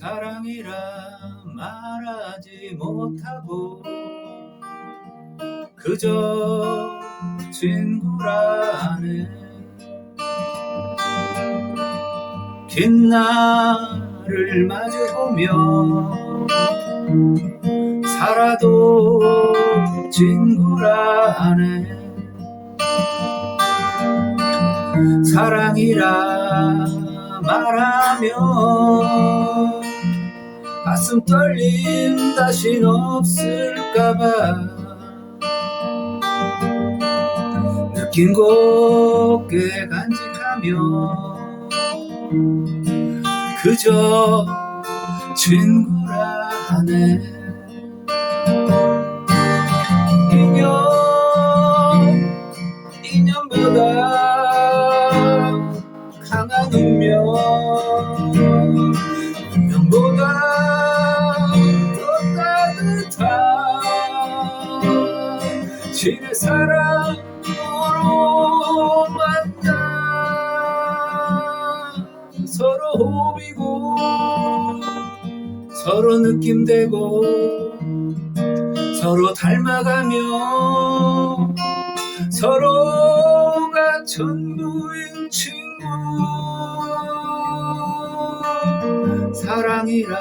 사랑이라 말하지 못하고 그저 친구라는 긴 날을 마주보며 살아도 친구라네 사랑이라 말하며 가슴 떨림 다신 없을까봐 느낀 곱게 간직하며 그저 친구라 하네 신의 사랑으로 만나 서로 호비고 서로 느낌되고 서로 닮아가며 서로가 전부인 친구 사랑이라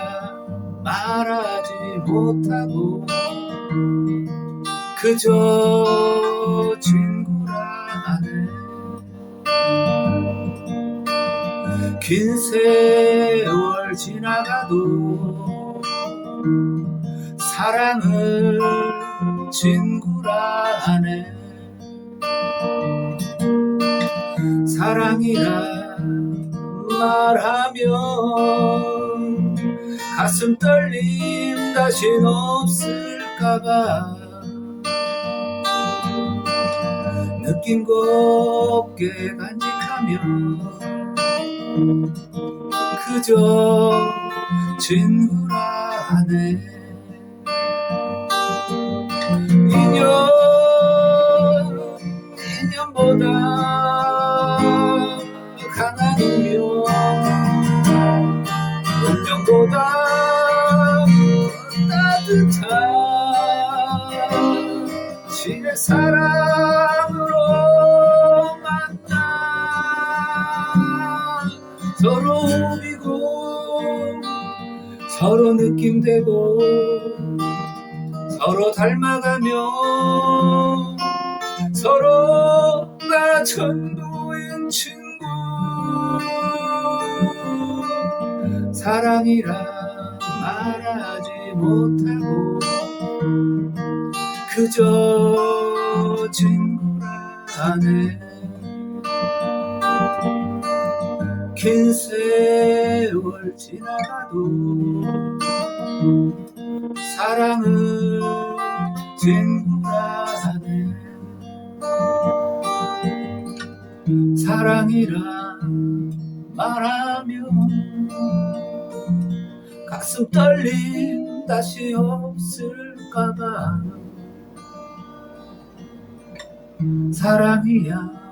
말하지 못하고 그저 친구라 하네. 긴 세월 지나가도 사랑을 친구라 하네. 사랑이라 말하면 가슴 떨림 다신 없을까봐 느낀 곱게 간직하며 그저 친구라 하네. 인연 인연보다 운명. 운명보다 따뜻한 신의 사랑 서로 우비고 서로 느낌되고 서로 닮아가며 서로가 전부인 친구. 사랑이라 말하지 못하고 그저 친구라 하네 긴 세월 지나가도 사랑은 친구라 하네. 사랑이라 말하면 가슴 떨림 다시 없을까봐. 사랑이야